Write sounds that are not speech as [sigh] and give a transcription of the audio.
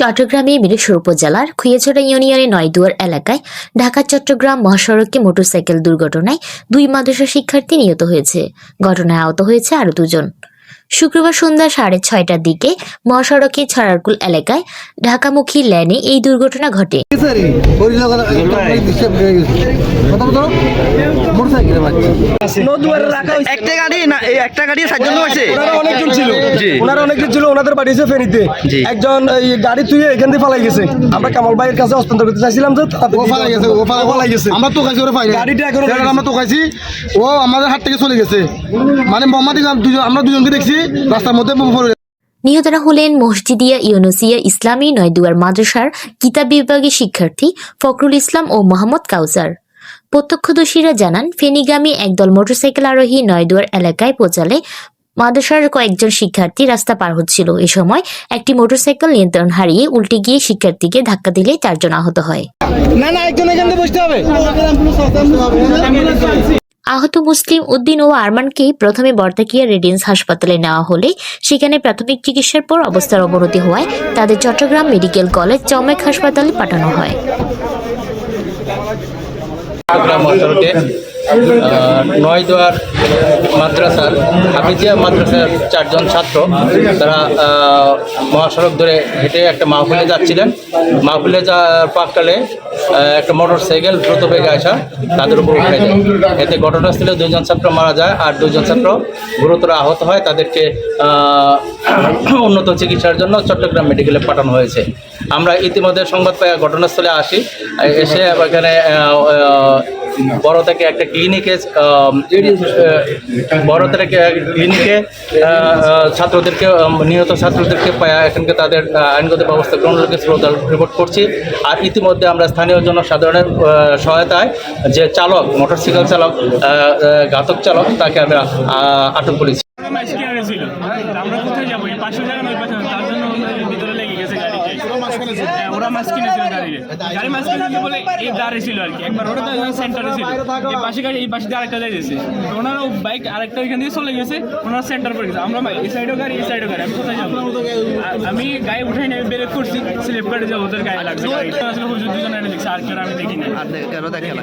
চট্টগ্রামে মিরেশ্বর উপজেলার খুইয়াছড়া ইউনিয়নের নয়দুয়ার এলাকায় ঢাকা চট্টগ্রাম মহাসড়কে মোটরসাইকেল দুর্ঘটনায় দুই মাদ্রাসা শিক্ষার্থী নিহত হয়েছে। ঘটনায় আহত হয়েছে আরও দুজন। শুক্রবার সন্ধ্যা সাড়ে ছয়টার দিকে মহাসড়কে ছড়ারকুল এলাকায় ঢাকামুখী ল্যানে এই দুর্ঘটনা ঘটে। একটা গাড়ি না একটা গাড়ি সাতজন ওনারা অনেকজন ছিল। ওনারা অনেকজন ছিল ওনাদের বাড়ি হচ্ছে ফেনীতে। একজন এই গাড়ি তুই এখান থেকে পালাই গেছে। আমরা কামাল ভাইয়ের কাছে হস্তান্তর করতে চাইছিলাম যে ও গেছে ও পালাই গেছে। আমরা তো খাইছি ওরা পাই গাড়িটা এখনও আমরা তো খাইছি ও আমাদের হাত থেকে চলে গেছে। মানে মোহাম্মদ দুজন আমরা দুজনকে দেখছি রাস্তার মধ্যে নিহতরা হলেন মসজিদিয়া ইউনুসিয়া ইসলামী নয়দুয়ার মাদ্রাসার কিতাব বিভাগের শিক্ষার্থী ফখরুল ইসলাম ও মোহাম্মদ কাউসার। প্রত্যক্ষদর্শীরা জানান ফেনীগামী একদল মোটরসাইকেল আরোহী নয়দুয়ার এলাকায় পৌঁছালে মাদ্রাসার কয়েকজন শিক্ষার্থী রাস্তা পার হচ্ছিল। এ সময় একটি মোটরসাইকেল নিয়ন্ত্রণ হারিয়ে উল্টে গিয়ে শিক্ষার্থীকে ধাক্কা দিলে চারজন আহত হয়। না না একজন এখান বসতে হবে। আহত মুসলিম উদ্দিন ও আরমানকে প্রথমে বর্তাকিয়া রেডিয়েন্স হাসপাতালে নেওয়া হলে সেখানে প্রাথমিক চিকিৎসার পর অবস্থার অবনতি হওয়ায় তাদের চট্টগ্রাম মেডিকেল কলেজ চমেক হাসপাতালে পাঠানো হয়। নয়দুয়ার মাদ্রাসার হাফিজিয়া মাদ্রাসার চারজন ছাত্র, তারা মহাসড়ক ধরে হেঁটে একটা মাহফিলে যাচ্ছিলেন। মাহফিলে যাওয়ার পাককালে একটা মোটর সাইকেল দ্রুত বেগে আসা তাদের উপর উঠে যায় এতে ঘটনাস্থলে দুজন ছাত্র মারা যায় আর দুজন ছাত্র গুরুতর আহত হয়। তাদেরকে [clears throat] উন্নত চিকিৎসার জন্য চট্টগ্রাম মেডিকেলে পাঠানো হয়েছে। আমরা ইতিমধ্যে সংবাদ পাই ঘটনাস্থলে আসি। এসে এখানে বড় থেকে একটা ক্লিনিকে বড় থেকে ক্লিনিকে ছাত্রদেরকে নিহত ছাত্রদেরকে এখানকে তাদের আইনগত ব্যবস্থা গ্রহণ শ্রদ্ধা রিপোর্ট করছি। আর ইতিমধ্যে আমরা স্থানীয় জনসাধারণের সাধারণের সহায়তায় যে চালক মোটরসাইকেল চালক ঘাতক চালক, তাকে আমরা আটক করেছি। মাছ কিনে ছিল। আমরা কোথায় যাব? এই পাঁচশো টাকা নয় পাঁচশো তার জন্য ভিতরে লেগে গেছে গাড়িতে হ্যাঁ, ওরা মাছ কিনেছিল গাড়িতে গাড়ি মাছ কিনেছিল বলে এই দাঁড়ে ছিল আর কি। একবার তো সেন্টারে ছিল। এই পাশে গাড়ি এই পাশে দিয়ে আরেকটা যাইতেছে ওনারা বাইক আরেকটা ওইখান দিয়ে চলে গেছে। ওনারা সেন্টার গেছে। আমরা এই সাইডও গাড়ি এই সাইডও গাড়ি। আমি কোথায় যাব? আমি গায়ে উঠাই নিয়ে ব্রেক করছি স্লিপ কাটে যাব ওদের গায়ে লাগছে আসলে হুজুর দুজন এনে দেখছি আর কেউ আমি দেখি না আর দেখে না।